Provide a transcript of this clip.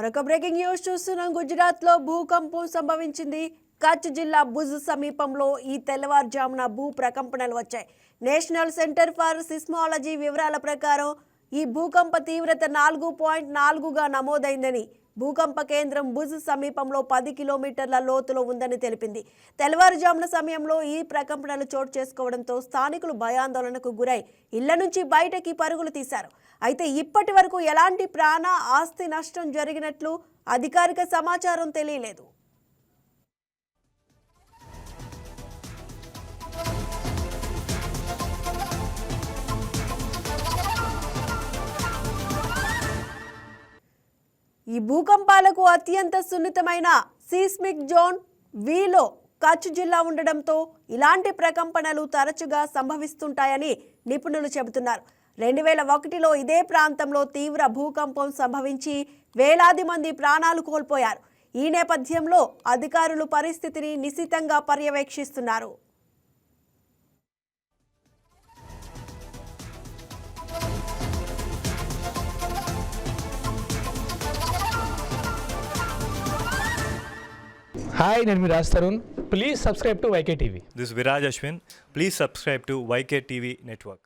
మరొక breaking news చూస్తున్నాం. గుజరాత్లో భూకంపం సంభవించింది. కచ్ జిల్లా భుజ్ సమీపంలో ఈ తెల్లవారుజామున భూ ప్రకంపనలు వచ్చాయి. నేషనల్ సెంటర్ ఫర్ సిస్మాలజీ వివరాల ప్రకారం ఈ భూకంప తీవ్రత నాలుగు పాయింట్ నాలుగుగా నమోదైందని భూకంప కేంద్రం భుజ్ సమీపంలో పది కిలోమీటర్ల లోతులో ఉందని తెలిపింది. తెల్లవారుజామున సమయంలో ఈ ప్రకంపనలు చోటు చేసుకోవడంతో స్థానికులు భయాందోళనకు గురై ఇళ్ళ నుంచి బయటకి పరుగులు తీశారు. అయితే ఇప్పటి వరకు ఎలాంటి ప్రాణ ఆస్తి నష్టం జరిగినట్లు అధికారిక సమాచారం తెలియలేదు. ఈ భూకంపాలకు అత్యంత సున్నితమైన సీస్మిక్ జోన్ వీలో కచ్ జిల్లా ఉండడంతో ఇలాంటి ప్రకంపనలు తరచుగా సంభవిస్తుంటాయని నిపుణులు చెబుతున్నారు. రెండు వేల ఒకటిలో ఇదే ప్రాంతంలో తీవ్ర భూకంపం సంభవించి వేలాది మంది ప్రాణాలు కోల్పోయారు ఈ నేపథ్యంలో అధికారులు పరిస్థితిని నిశితంగా పర్యవేక్షిస్తున్నారు హాయ్ నేను మీ Raj Tarun please subscribe to YK TV is Viraj Ashwin. Please subscribe to YK TV Network.